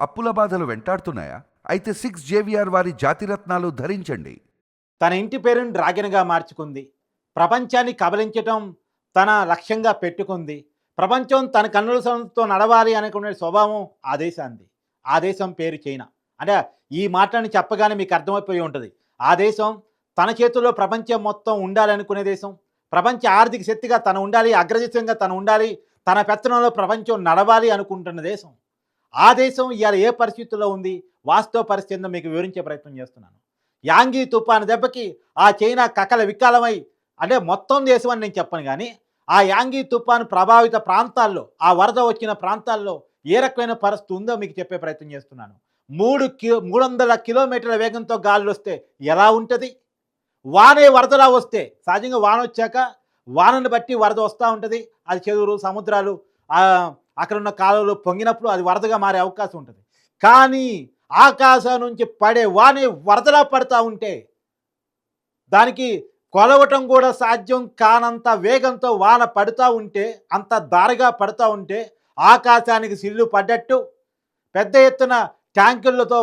అప్పుల బాధలు వెంటాడుతున్నాయా? అయితే సిక్స్ జేవిఆర్ వారి జాతిరత్నాలు ధరించండి. తన ఇంటి పేరుని డ్రాగన్గా మార్చుకుంది. ప్రపంచాన్ని కబలించటం తన లక్ష్యంగా పెట్టుకుంది. ప్రపంచం తన కన్నులతో నడవాలి అనుకునే స్వభావం ఆ దేశాంది ఆ దేశం పేరు చైనా. అంటే ఈ మాటని చెప్పగానే మీకు అర్థమైపోయి ఉంటుంది. ఆ దేశం తన చేతుల్లో ప్రపంచం మొత్తం ఉండాలనుకునే దేశం. ప్రపంచ ఆర్థిక శక్తిగా తను ఉండాలి అగ్రదేశంగా తను ఉండాలి తన పెత్తనంలో ప్రపంచం నడవాలి అనుకుంటున్న దేశం. ఆ దేశం ఇవాళ ఏ పరిస్థితుల్లో ఉంది? వాస్తవ పరిస్థితిని మీకు వివరించే ప్రయత్నం చేస్తున్నాను. యాంగీ తుఫాను దెబ్బకి ఆ చైనా కకల వికాలమై అంటే మొత్తం దేశం అని నేను చెప్పను కానీ ఆ యాంగీ తుఫాను ప్రభావిత ప్రాంతాల్లో ఆ వరద వచ్చిన ప్రాంతాల్లో ఏ రకమైన పరిస్థితి ఉందో మీకు చెప్పే ప్రయత్నం చేస్తున్నాను. మూడు కిలో మూడు వందల కిలోమీటర్ల వేగంతో గాలులు వస్తే ఎలా ఉంటుంది? వానే వరదలా వస్తే సహజంగా వాన వచ్చాక వానను బట్టి వరద వస్తూ ఉంటుంది. అది చెరువులు సముద్రాలు అక్కడ ఉన్న కాలువలు పొంగినప్పుడు అది వరదగా మారే అవకాశం ఉంటుంది. కానీ ఆకాశం నుంచి పడే వానే వరదలా పడతా ఉంటే దానికి కొలవటం కూడా సాధ్యం కానంత వేగంతో వాన పడుతూ ఉంటే అంత దారగా పడుతూ ఉంటే ఆకాశానికి సిల్లు పడ్డట్టు పెద్ద ఎత్తున ట్యాంకులతో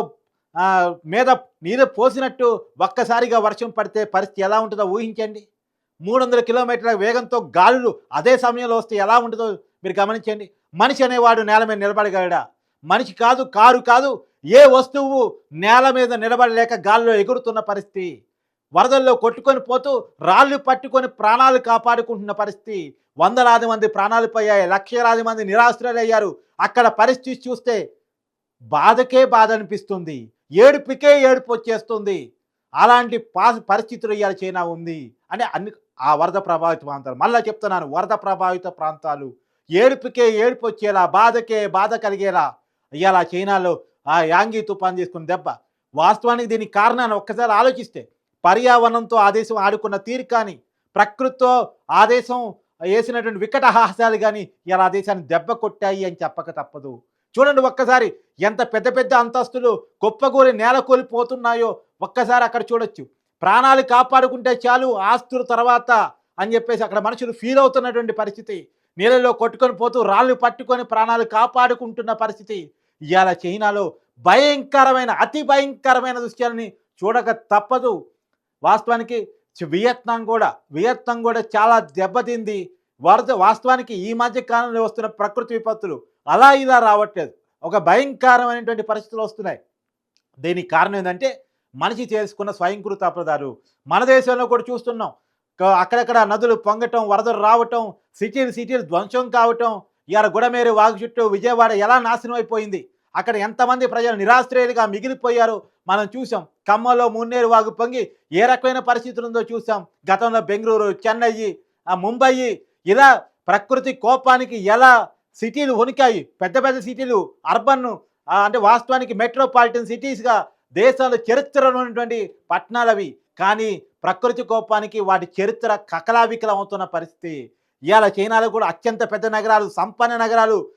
మీద నీరు పోసినట్టు ఒక్కసారిగా వర్షం పడితే పరిస్థితి ఎలా ఉంటుందో ఊహించండి. మూడు వందల కిలోమీటర్ల వేగంతో గాలులు అదే సమయంలో వస్తే ఎలా ఉంటుందో మీరు గమనించండి. మనిషి అనేవాడు నేల మీద నిలబడగలడా? మనిషి కాదు కారు కాదు ఏ వస్తువు నేల మీద నిలబడలేక గాల్లో ఎగురుతున్న పరిస్థితి. వరదల్లో కొట్టుకొని పోతూ రాళ్ళు పట్టుకొని ప్రాణాలు కాపాడుకుంటున్న పరిస్థితి. వందలాది మంది ప్రాణాలు పోయాయి లక్షలాది మంది నిరాశ్రయులయ్యారు అక్కడ పరిస్థితి చూస్తే బాధకే బాధ అనిపిస్తుంది. ఏడుపుకే ఏడుపు వచ్చేస్తుంది. అలాంటి పా పరిస్థితులు ఇవాళ చైనా ఉంది అని అన్ని ఆ వరద ప్రభావిత ప్రాంతాలు. మళ్ళీ చెప్తున్నాను వరద ప్రభావిత ప్రాంతాలు. ఏడుపుకే ఏడుపు వచ్చేలా బాధకే బాధ కలిగేలా. ఇలా చైనాలో ఆ యాంగి తుఫాన్ తీసుకున్న దెబ్బ. వాస్తవానికి దీనికి కారణాన్ని ఒక్కసారి ఆలోచిస్తే పర్యావరణంతో ఆ దేశం ఆడుకున్న తీరు కానీ ప్రకృతితో ఆ దేశం వేసినటువంటి వికట హాసాలు కానీ ఇలా దేశాన్ని దెబ్బ కొట్టాయి అని చెప్పక తప్పదు. చూడండి ఒక్కసారి ఎంత పెద్ద పెద్ద అంతస్తులు గొప్పగూరి నేల కోల్పోతున్నాయో ఒక్కసారి అక్కడ చూడొచ్చు. ప్రాణాలు కాపాడుకుంటే చాలు ఆస్తుల తర్వాత అని చెప్పేసి అక్కడ మనుషులు ఫీల్ అవుతున్నటువంటి పరిస్థితి. నీళ్ళలో కొట్టుకొని పోతూ రాళ్ళు పట్టుకొని ప్రాణాలు కాపాడుకుంటున్న పరిస్థితి. ఇవాళ చైనాలో భయంకరమైన అతి భయంకరమైన దృశ్యాలని చూడక తప్పదు. వాస్తవానికి వియత్నాం కూడా వియత్నాం కూడా చాలా దెబ్బతింది. వరద వాస్తవానికి ఈ మధ్య కాలంలో వస్తున్న ప్రకృతి విపత్తులు అలా ఇలా రావట్లేదు. ఒక భయంకరమైనటువంటి పరిస్థితులు వస్తున్నాయి. దీనికి కారణం ఏంటంటే మనిషి చేసుకున్న స్వయంకృత అపరాధాలు. మన దేశంలో కూడా చూస్తున్నాం. అక్కడక్కడ నదులు పొంగటం వరదలు రావటం సిటీలు సిటీలు ధ్వంసం కావటం ఇవాళ గుడమేరు వాగు చుట్టూ విజయవాడ ఎలా నాశనం అయిపోయింది? అక్కడ ఎంతమంది ప్రజలు నిరాశ్రయులుగా మిగిలిపోయారు? మనం చూసాం ఖమ్మంలో మున్నేరు వాగు పొంగి ఏ రకమైన పరిస్థితులు ఉందో చూసాం గతంలో బెంగళూరు చెన్నై ముంబై ఇలా ప్రకృతి కోపానికి ఎలా సిటీలు ఉనికాయి పెద్ద పెద్ద సిటీలు అర్బన్ అంటే వాస్తవానికి మెట్రోపాలిటన్ సిటీస్గా దేశంలో చరిత్రలో ఉన్నటువంటి పట్టణాలు అవి కానీ ప్రకృతి కోపానికి వాటి చరిత్ర కకలావికలం అవుతున్న పరిస్థితి. ఇవాళ చైనాలో కూడా అత్యంత పెద్ద నగరాలు సంపన్న నగరాలు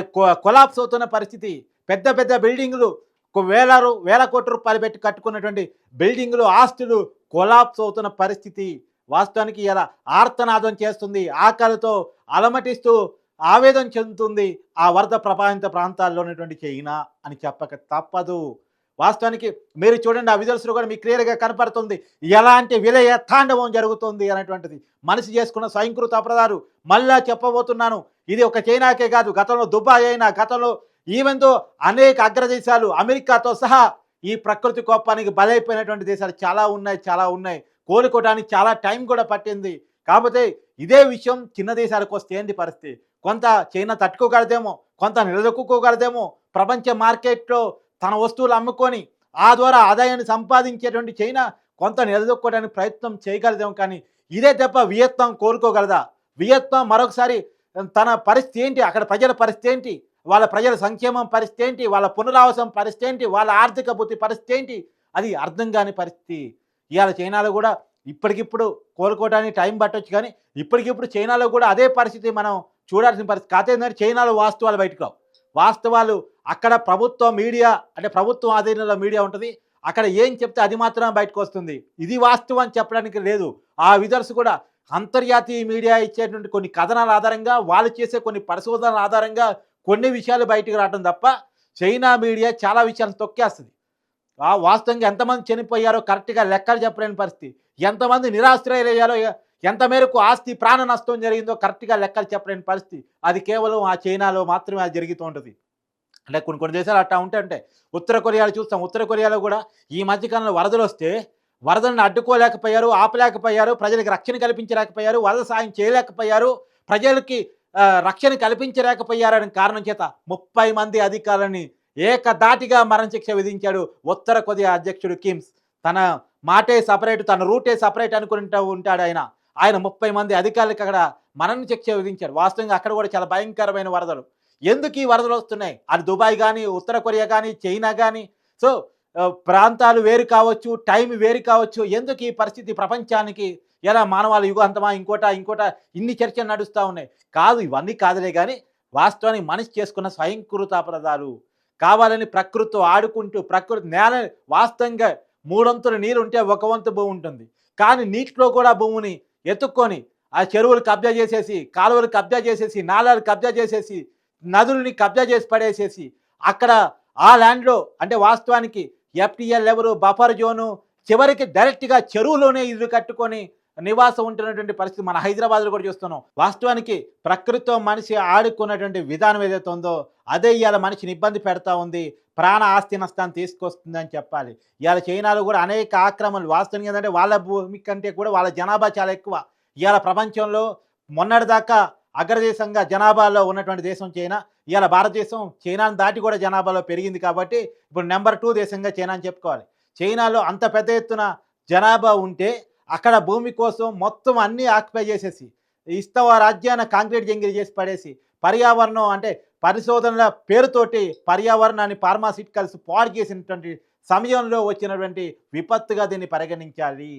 కొ- కొలాప్స్ అవుతున్న పరిస్థితి. పెద్ద పెద్ద బిల్డింగులు వేల వేల కోట్ల రూపాయలు పెట్టి కట్టుకున్నటువంటి బిల్డింగులు ఆస్తులు కొలాప్స్ అవుతున్న పరిస్థితి. వాస్తవానికి ఇలా ఆర్తనాదం చేస్తుంది. ఆకలితో అలమటిస్తూ ఆవేదన చెందుతుంది ఆ వరద ప్రభావిత ప్రాంతాల్లో ఉన్నటువంటి చైనా అని చెప్పక తప్పదు. వాస్తవానికి మీరు చూడండి ఆ విజువల్స్లో కూడా మీకు క్లియర్గా కనపడుతుంది. ఎలాంటి విలయ తాండవం జరుగుతుంది అనేటువంటిది. మనిషి చేసుకున్న స్వయంకృత అపరాధాలు మళ్ళా చెప్పబోతున్నాను. ఇది ఒక చైనాకే కాదు గతంలో దుబాయ్ అయినా గతంలో ఈవెంతో అనేక అగ్రదేశాలు అమెరికాతో సహా ఈ ప్రకృతి కోపానికి బలైపోయినటువంటి దేశాలు చాలా ఉన్నాయి చాలా ఉన్నాయి. కోలుకోవడానికి చాలా టైం కూడా పట్టింది. కాకపోతే ఇదే విషయం చిన్న దేశాలకు వస్తే ఏంటి పరిస్థితి? కొంత చైనా తట్టుకోగలదేమో కొంత నిలదొక్కుకోగలదేమో ప్రపంచ మార్కెట్లో తన వస్తువులు అమ్ముకొని ఆ ద్వారా ఆదాయాన్ని సంపాదించేటువంటి చైనా కొంత నిలదొక్కోవడానికి ప్రయత్నం చేయగలదేమో కానీ ఇదే తప్ప వియత్నాం కోరుకోగలదా? వియత్నాం మరొకసారి తన పరిస్థితి ఏంటి? అక్కడ ప్రజల పరిస్థితి ఏంటి? వాళ్ళ ప్రజల సంక్షేమం పరిస్థితి ఏంటి? వాళ్ళ పునరావాసం పరిస్థితి ఏంటి? వాళ్ళ ఆర్థిక బుద్ధి పరిస్థితి ఏంటి? అది అర్థం కాని పరిస్థితి. ఇవాళ చైనాలో కూడా ఇప్పటికిప్పుడు కోలుకోవడానికి టైం పట్టొచ్చు కానీ ఇప్పటికిప్పుడు చైనాలో కూడా అదే పరిస్థితి మనం చూడాల్సిన పరిస్థితి. కాకపోతే చైనాలో వాస్తవాలు బయటకు రావు. వాస్తవాలు అక్కడ ప్రభుత్వ మీడియా అంటే ప్రభుత్వం ఆధీనంలో మీడియా ఉంటుంది. అక్కడ ఏం చెప్తే అది మాత్రం బయటకు వస్తుంది. ఇది వాస్తవం అని చెప్పడానికి లేదు. ఆ విజర్స్ కూడా అంతర్జాతీయ మీడియా ఇచ్చేటువంటి కొన్ని కథనాల ఆధారంగా వాళ్ళు చేసే కొన్ని పరిశోధనల ఆధారంగా కొన్ని విషయాలు బయటకు రావడం తప్ప చైనా మీడియా చాలా విషయాలు తొక్కేస్తుంది. ఆ వాస్తవంగా ఎంతమంది చనిపోయారో కరెక్ట్గా లెక్కలు చెప్పలేని పరిస్థితి. ఎంతమంది నిరాశ్రయాలయ్యారో ఎంత మేరకు ఆస్తి ప్రాణ నష్టం జరిగిందో కరెక్ట్గా లెక్కలు చెప్పలేని పరిస్థితి. అది కేవలం ఆ చైనాలో మాత్రమే అది జరుగుతూ ఉంటుంది అంటే కొన్ని కొన్ని దేశాలు అట్టా ఉంటే ఉత్తర కొరియాలో చూస్తాం. ఉత్తర కొరియాలో కూడా ఈ మధ్యకాలంలో వరదలు వస్తే వరదలను అడ్డుకోలేకపోయారు ఆపలేకపోయారు ప్రజలకు రక్షణ కల్పించలేకపోయారు వరద సాయం చేయలేకపోయారు ప్రజలకి రక్షణ కల్పించలేకపోయారని కారణం చేత ముప్పై మంది అధికారులని ఏకదాటిగా మరణశిక్ష విధించాడు ఉత్తర కొరియా అధ్యక్షుడు కిమ్స్. తన మాటే సపరేట్ తన రూటే సపరేట్ అనుకుంటూ ఉంటాడు ఆయన. ఆయన ముప్పై మంది అధికారులకు అక్కడ మరణ శిక్ష విధించారు. వాస్తవంగా అక్కడ కూడా చాలా భయంకరమైన వరదలు. ఎందుకు ఈ వరదలు వస్తున్నాయి? అది దుబాయ్ కానీ ఉత్తర కొరియా కానీ చైనా కానీ సో ప్రాంతాలు వేరు కావచ్చు టైం వేరు కావచ్చు. ఎందుకు ఈ పరిస్థితి ప్రపంచానికి? ఎలా మానవాళి యుగాంతమా? ఇంకోట ఇంకోట? ఇన్ని చర్చలు నడుస్తూ ఉన్నాయి. కాదు ఇవన్నీ కాదులే కానీ వాస్తవానికి మనిషి చేసుకున్న స్వయంకృతాపరాధాలు కావాలని ప్రకృతితో ఆడుకుంటూ ప్రకృతి నేల వాస్తవంగా మూడొంతుల నీరు ఉంటే ఒక వంతు భూమి ఉంటుంది. కానీ నీటిలో కూడా భూమిని ఎత్తుక్కొని ఆ చెరువులు కబ్జా చేసేసి కాలువలు కబ్జా చేసేసి నాలాలు కబ్జా చేసేసి నదులని కబ్జా చేసి పడేసేసి అక్కడ ఆ ల్యాండ్లో అంటే వాస్తవానికి ఎఫ్టీఎల్ ఎవరు బఫర్ జోను చివరికి డైరెక్ట్గా చెరువులోనే ఇల్లు కట్టుకొని నివాసం ఉంటున్నటువంటి పరిస్థితి మన హైదరాబాద్లో కూడా చూస్తున్నాం. వాస్తవానికి ప్రకృతితో మనిషి ఆడుకున్నటువంటి విధానం ఏదైతే ఉందో అదే ఇవాళ మనిషిని ఇబ్బంది పెడతా ఉంది. ప్రాణ ఆస్తి నష్టాన్ని తీసుకొస్తుంది అని చెప్పాలి. ఇవాళ చైనాలో కూడా అనేక ఆక్రమణలు వాస్తవం ఏంటంటే వాళ్ళ భూమి కంటే కూడా వాళ్ళ జనాభా చాలా ఎక్కువ. ఇవాళ ప్రపంచంలో మొన్నటిదాకా అగ్రదేశంగా జనాభాలో ఉన్నటువంటి దేశం చైనా. ఇవాళ భారతదేశం చైనాను దాటి కూడా జనాభాలో పెరిగింది కాబట్టి ఇప్పుడు నెంబర్ టూ దేశంగా చైనా అని చెప్పుకోవాలి. చైనాలో అంత పెద్ద ఎత్తున జనాభా ఉంటే అక్కడ భూమి కోసం మొత్తం అన్నీ ఆక్యుపై చేసేసి ఇస్తవ రాజ్యాన్ని కాంక్రీట్ జంగిల్ చేసి పడేసి పర్యావరణం అంటే పరిశోధనల పేరుతోటి పర్యావరణాన్ని ఫార్మాసిటికల్స్ పాడు చేసినటువంటి సమయంలో వచ్చినటువంటి విపత్తుగా దీన్ని పరిగణించాలి.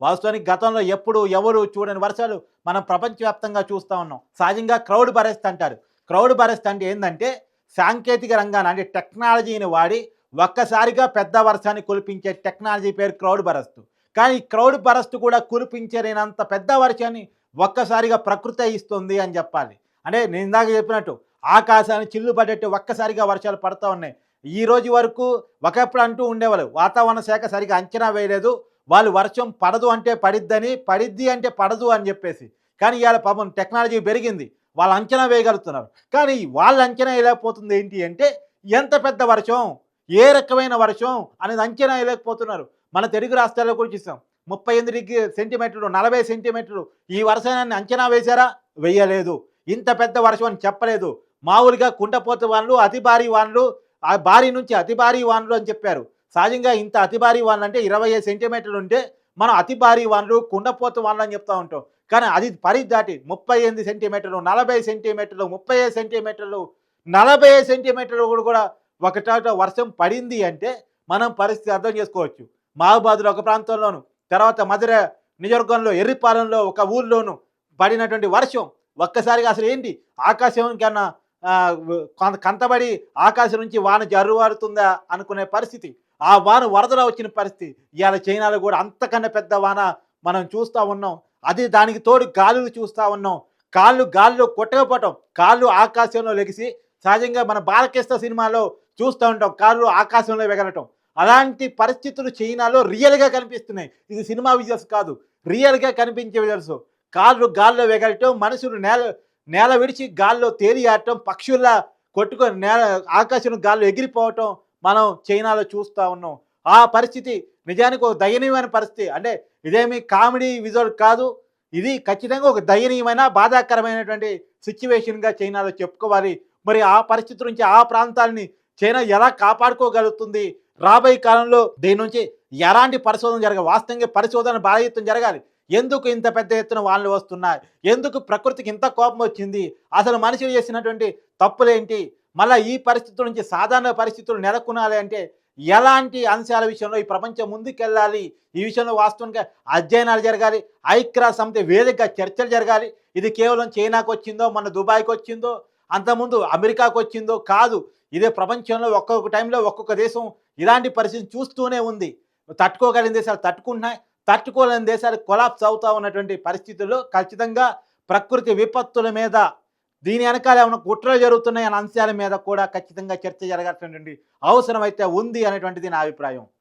వాస్తవానికి గతంలో ఎప్పుడు ఎవరు చూడని వర్షాలు మనం ప్రపంచవ్యాప్తంగా చూస్తూ ఉన్నాం. సహజంగా క్రౌడ్ బరెస్ట్ అంటారు. క్రౌడ్ బరెస్ట్ అంటే ఏంటంటే సాంకేతిక రంగాన్ని అంటే టెక్నాలజీని వాడి ఒక్కసారిగా పెద్ద వర్షాన్ని కురిపించే టెక్నాలజీ పేరు క్రౌడ్ బరస్తు కానీ క్రౌడ్ బరస్తు కూడా కురిపించలేనంత పెద్ద వర్షాన్ని ఒక్కసారిగా ప్రకృతి ఇస్తుంది అని చెప్పాలి. అంటే నేను ఇందాక చెప్పినట్టు ఆకాశాన్ని చిల్లు పడేట్టు ఒక్కసారిగా వర్షాలు పడుతూ ఉన్నాయి. ఈ రోజు వరకు ఒకప్పుడు అంటూ ఉండేవాళ్ళు వాతావరణ శాఖ సరిగా అంచనా వేయలేదు వాళ్ళు వర్షం పడదు అంటే పడిద్దని పడిద్ది అంటే పడదు అని చెప్పేసి. కానీ ఇవాళ పాపం టెక్నాలజీ పెరిగింది వాళ్ళు అంచనా వేయగలుగుతున్నారు. కానీ వాళ్ళు అంచనా వేయలేకపోతుంది ఏంటి అంటే ఎంత పెద్ద వర్షం ఏ రకమైన వర్షం అనేది అంచనా వేయలేకపోతున్నారు. మన తెలుగు రాష్ట్రాల్లో కూడా చూసాం ముప్పై ఎనిమిది డిగ్రీ సెంటీమీటర్లు నలభై సెంటీమీటర్లు ఈ వర్షాన్ని అంచనా వేశారా? వేయలేదు. ఇంత పెద్ద వర్షం అని చెప్పలేదు. మామూలుగా కుండపోత వానలు అతి భారీ వానలు ఆ భారీ నుంచి అతి భారీ వానలు అని చెప్పారు. సహజంగా ఇంత అతి భారీ వానలు అంటే ఇరవై సెంటీమీటర్లు ఉంటే మనం అతి భారీ వానలు కుండపోత వానలు అని చెప్తూ ఉంటాం. కానీ అది పరిధి దాటి ముప్పై ఎనిమిది సెంటీమీటర్లు నలభై సెంటీమీటర్లు ముప్పై ఐదు సెంటీమీటర్లు నలభై ఐదు సెంటీమీటర్లు కూడా కూడా ఒకటాట వర్షం పడింది అంటే మనం పరిస్థితి అర్థం చేసుకోవచ్చు. మహబాద్లో ఒక ప్రాంతంలోను తర్వాత మధుర నియోజకవర్గంలో ఎర్రిపాలెంలో ఒక ఊర్లోను పడినటువంటి వర్షం ఒక్కసారిగా అసలు ఏంటి? ఆకాశం కన్నా కొంత కంతబడి ఆకాశం నుంచి వాన జరువారుతుందా అనుకునే పరిస్థితి. ఆ వాన వరదలో వచ్చిన పరిస్థితి. ఇవాళ చైనాలో కూడా అంతకన్నా పెద్ద వాన మనం చూస్తూ ఉన్నాం. అది దానికి తోడు గాలులు చూస్తూ ఉన్నాం. కాళ్ళు గాల్లో కొట్టకపోవటం. కాళ్ళు ఆకాశంలో లెగిసి సహజంగా మన బాలకృష్ణ సినిమాలో చూస్తూ ఉంటాం. కాళ్ళు ఆకాశంలో వెగలటం. అలాంటి పరిస్థితులు చైనాలో రియల్గా కనిపిస్తున్నాయి. ఇది సినిమా విజువల్స్ కాదు. రియల్గా కనిపించే విజువల్స్. కాళ్ళు గాల్లో వెగలటం మనుషులు నేల నేల విడిచి గాల్లో తేలియాడటం పక్షుల్లా కొట్టుకొని నేల ఆకాశం గాల్లో ఎగిరిపోవటం మనం చైనాలో చూస్తూ ఉన్నాం. ఆ పరిస్థితి నిజానికి ఒక దయనీయమైన పరిస్థితి. అంటే ఇదేమి కామెడీ విజువల్ కాదు. ఇది ఖచ్చితంగా ఒక దయనీయమైన బాధాకరమైనటువంటి సిచ్యువేషన్గా చైనాలో చెప్పుకోవాలి. మరి ఆ పరిస్థితి నుంచి ఆ ప్రాంతాలని చైనా ఎలా కాపాడుకోగలుగుతుంది? రాబోయే కాలంలో దీని నుంచి ఎలాంటి పరిశోధన జరగాలి వాస్తవంగా పరిశోధన బాధితం జరగాలి. ఎందుకు ఇంత పెద్ద ఎత్తున వాళ్ళు వస్తున్నాయి ఎందుకు ప్రకృతికి ఇంత కోపం వచ్చింది? అసలు మనిషి చేసినటువంటి తప్పులేంటి? మళ్ళీ ఈ పరిస్థితుల నుంచి సాధారణ పరిస్థితులు నెలకొనాలి అంటే ఎలాంటి అంశాల విషయంలో ఈ ప్రపంచం ముందుకెళ్ళాలి? ఈ విషయంలో వాస్తవంగా అధ్యయనాలు జరగాలి ఐక్రా సమితి వేదికగా చర్చలు జరగాలి. ఇది కేవలం చైనాకు వచ్చిందో మన దుబాయ్కి వచ్చిందో అంతకుముందు అమెరికాకు వచ్చిందో కాదు. ఇదే ప్రపంచంలో ఒక్కొక్క టైంలో ఒక్కొక్క దేశం ఇలాంటి పరిస్థితి చూస్తూనే ఉంది. తట్టుకోగలిగిన దేశాలు తట్టుకుంటున్నాయి. తట్టుకోలేని దేశాలు కొలాప్స్ అవుతూ ఉన్నటువంటి పరిస్థితుల్లో ఖచ్చితంగా ప్రకృతి విపత్తుల మీద దీని వెనకాల ఏమైనా కుట్రలు జరుగుతున్నాయి అనే అంశాల మీద కూడా ఖచ్చితంగా చర్చ జరగాల్సినటువంటి అవసరం అయితే ఉంది అనేటువంటిది నా అభిప్రాయం.